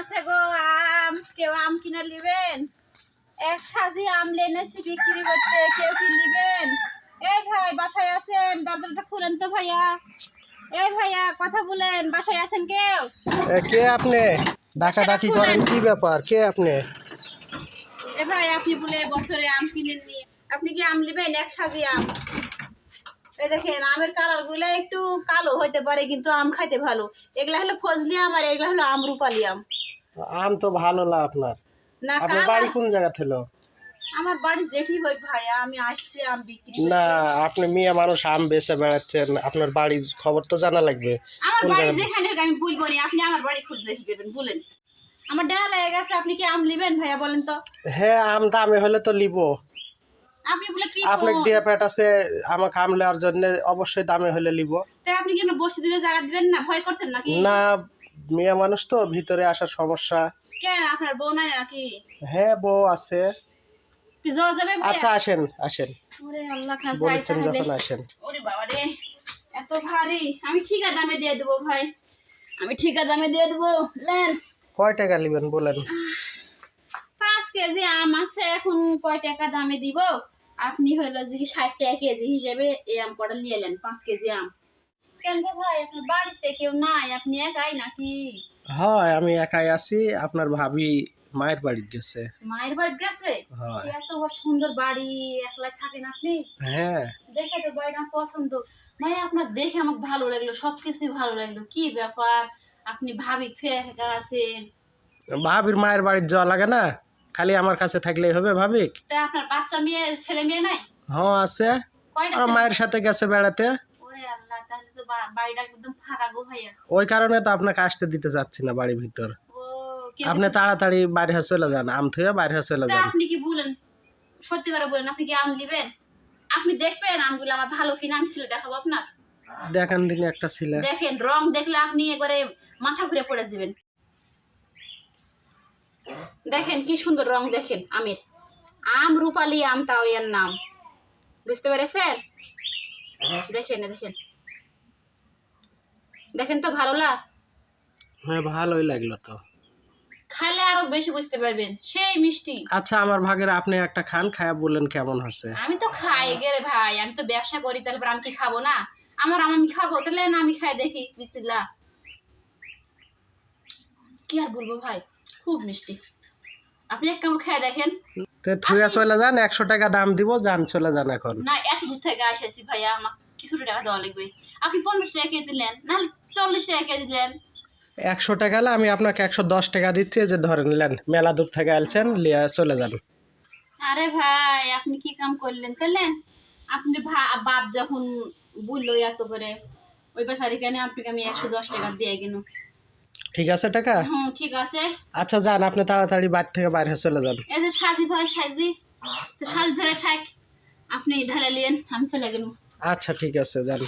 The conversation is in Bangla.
আছে গো আম। কেউ আম কিনে নিবেন? এক সাজি আম লেনেছি বিক্রি করতে। কেউ কি নিবেন? এই ভাই বাসায় আছেন? দরজাটা খুলেন তো ভাইয়া। এই ভাইয়া কথা বলেন। বাসায় আছেন কেউ? কে আপনি? ডাকা ডাকি করেন কি ব্যাপার? কে আপনি? এ ভাই আপনি বলে বছরে আম কিনেননি। আপনি কি আম নেবেন? এক সাজি আম। এই দেখেন আমের কালারগুলো একটু কালো হইতে পারে কিন্তু আম খাইতে ভালো। এগুলা হলো ফজলি আম আর এগুলা হলো আম রূপালি আম। আম তো ভালো না আপনার? না আপনার বাড়ি কোন জায়গা ছিল আমার বাড়ি জেঠি হই ভাইয়া আমি আসছি আম বিক্রি না আপনি মেয়ে মানুষ আম বেচে বেড়াচ্ছেন আপনার বাড়ির খবর তো জানা লাগবে। আমার বাড়ি যেখানে হোক আমি বলব না আপনি আমার বাড়ি খুঁজলে কি করবেন বলেন। আমার ডানা লেগে গেছে আপনি কি আম নেবেন ভাইয়া বলেন তো? হ্যাঁ আম দামে হলে তো লিব আপনি বলে কি আপনার দিয়ে পেট আছে আমাকে আম নেওয়ার জন্য অবশ্যই দামে হলে লিব তাই আপনি কেন বসে দিবে জায়গা দিবেন না? ভয় করছেন নাকি? না মেয়ে মানুষ তো ভিতরে আসার সমস্যা। কেন আপনার বউ নাই নাকি? হ্যাঁ বউ আছে। কি যাওয়া যাবে আচ্ছা আসেন আসেন। ওরে আল্লাহ খাস বলেছেন যখন আসেন। ওরে বাবা রে এত ভারী। আমি ঠিকা দামে দিয়ে দেবো ভাই। আমি ঠিকা দামে দিয়ে দেবো। লেন। কয় টাকা নেবেন বলেন? পাঁচ কেজি আম আছে এখন কয় টাকা দামে দিব? আপনি হলো যে ষাট টাকা কেজি হিসেবে এই আম কটা নিয়ে এলেন পাঁচ কেজি আম। কেন ভাই? আপনার বাড়িতে কেউ নাই আপনি একাই নাকি? হয় আমি একাই আছি আপনার ভাবি মায়ের বাড়ি গেছে। মায়ের বাড়ি গেছে? এত সুন্দর বাড়ি একলা থাকেন আপনি? হ্যাঁ। দেখে তো বাড়িটা পছন্দ। আপনার দেখে আমাকে ভালো লাগল সবকিছু ভালো লাগল। কি ব্যাপার? আপনি ভাবি খেয়ে একা আছেন। ভাবির মায়ের বাড়ির যাওয়া লাগে না? খালি আমার কাছে থাকলেই হবে ভাবিক। তা আপনার বাচ্চা মেয়ে ছেলে মেয়ে নাই? হ্যাঁ আছে। মায়ের সাথে গেছে বেড়াতে ওরে আল্লাহ তাহলে তো বা- বাড়িটা একদম ফাঁকা গো ভাইয়া ওই কারণে তো আপনাকে আসতে দিতে চাচ্ছি না বাড়ির ভিতর। আপনি? তাড়াতাড়ি বাইরে চলে যান আম থুয়ে বাইরে চলে যান। আপনি কি বলেন? সত্যি করে বলেন আপনি কি আম নেবেন? আপনি দেখবেন আমগুলো আমার ভালো কিনা আমি ছেলে দেখাবো আপনার? দেখেন দিন একটা ছিল। দেখেন রং দেখলে আপনি একবারে মাথা ঘুরে পড়ে যাবেন। দেখেন কি সুন্দর রং দেখেন আমের। আম রূপালি আম তাও এর নাম। বুঝতে পেরেছেন? দেখেন দেখেন। দেখেন তো ভালো লাগ হ্যাঁ ভালোই লাগল তো। খাইলে আরও বেশি বুঝতে পারবেন সেই মিষ্টি। আচ্ছা আমার ভাগের আপনি একটা খান খায়া বললেন কেমন হচ্ছে আমি তো খাই গেলে ভাই আমি তো ব্যবসা করি তাহলে আমি কি খাব না? আমার আম খাব তাহলে না আমি খাই দেখি বিসমিল্লাহ। কি আর বলব ভাই খুব মিষ্টি। আপনি এক কামড় খেয়ে দেখেন। তো থুয়া চলে যান একশো টাকা দাম দিব যান চলে যান এখন। না এত দূর থেকে আসেছি ভাইয়া আমার কিছু টাকা দেওয়া লাগবে। আপনি পঞ্চাশ টাকা কেজি দিলেন নাহলে চল্লিশ টাকা কেজি দিলেন। একশো টাকা হলে আমি আপনাকে একশো দশ টাকা দিচ্ছি যে ধরে নিলেন মেলা দূর থেকে আসছেন লিয়া চলে যান। আরে ভাই আপনি কি কাম করলেন তাহলে? আপনি বাপ যখন বলল এত করে ওই বেচারি কেন আপনাকে আমি একশো দশ টাকা দিয়ে গেল ঠিক আছে টাকা? হুম ঠিক আছে। আচ্ছা যান আপনি তাড়াতাড়ি বাড়ি থেকে বাইরে চলে যান। এই যে সাজি ভাই সাজি। তো সাজি ধরে থাক আপনি ঢালে লিয়েন আমি চলে গেলাম আচ্ছা ঠিক আছে যান।